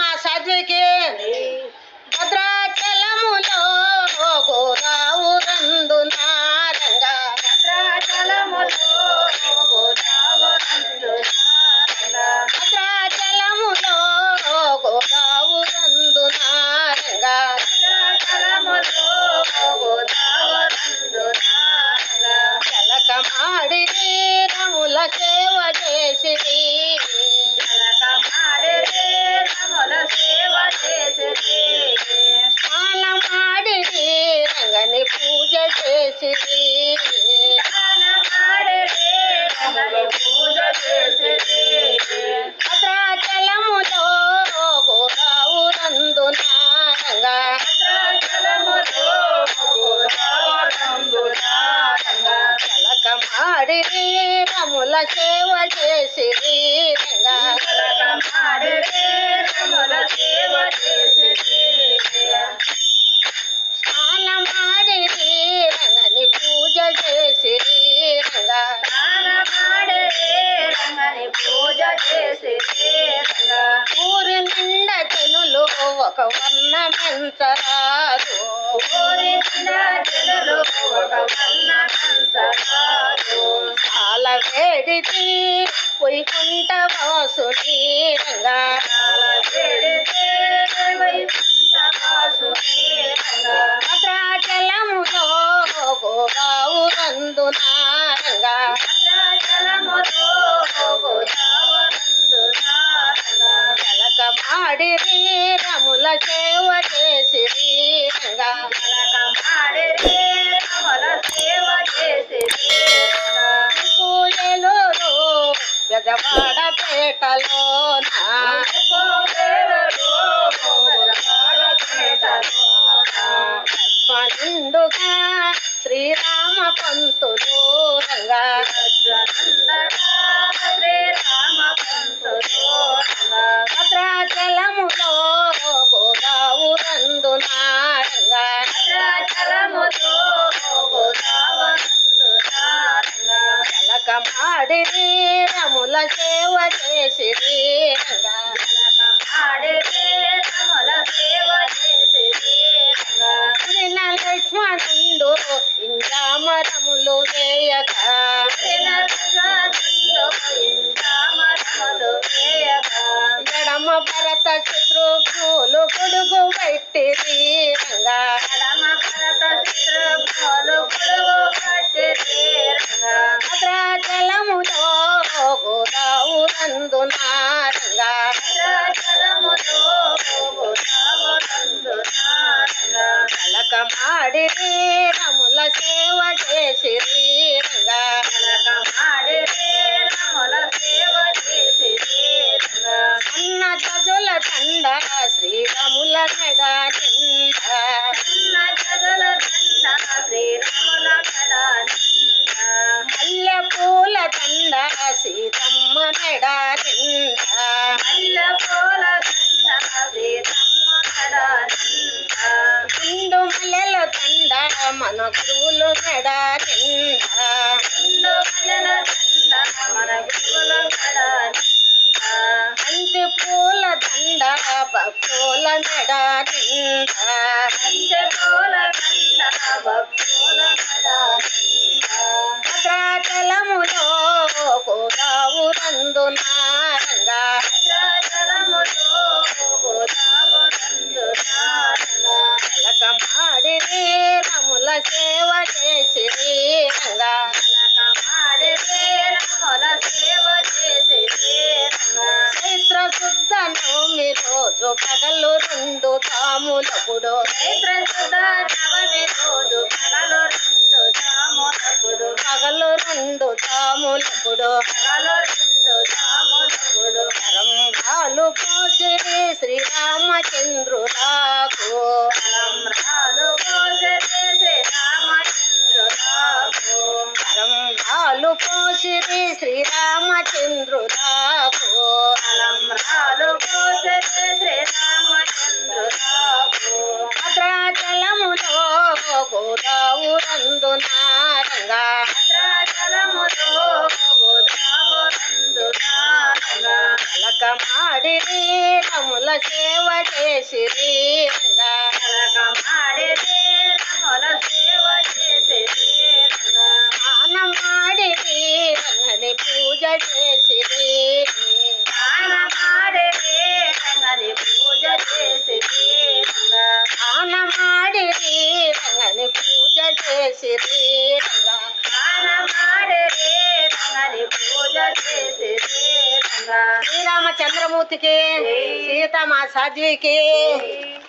માં સાજે કે? చేసి పూజ చేసేది భద్రాచలములో గోదావురందున రంగా కలకమాడి రముల సేవ చేసి రంగా ఒక వర్ణమెంచరాదు ఒక చాలా వేడిది వైకుంఠ వాసుని రంగా. చాలా భద్రాచలములో గోగావు నందునా. భద్రాచలములో ఎడమ భరత శత్రుఘ్నులు గొడుగు పెట్టి రంగా భద్రాచలములో గోదావురందున రంగా కలకమాడి రముల సేవ చేసిరి. గజుల తండ శ్రీరముల మెడ నిండా మల్లె పూల తండ సీతమ్మ నిండా గుండు మల్లెల తండ మన గురువులు మెడ నిండా అంటి పూల దండ పూల మెడ నిండా. భద్రాచలములో గోదావురందున రంగా కలకమాడి రముల చే తాములపుడు రంగాలు పోసే శ్రీరామచంద్రులకు రంగాలు పోసే శ్రీరామచంద్రులకు భద్రాచలములో గోదావురందున రంగా భద్రాచలములో రముల సేవ చేసి రంగా స్నానమాడి రంగని పూజ చేసి పూజ చేసి స్నానమాడి రంగని పూజ చేసి రంగా పూజ చేసి श्री रामचंद्रमूर्ति के सीता माँ साध्वी के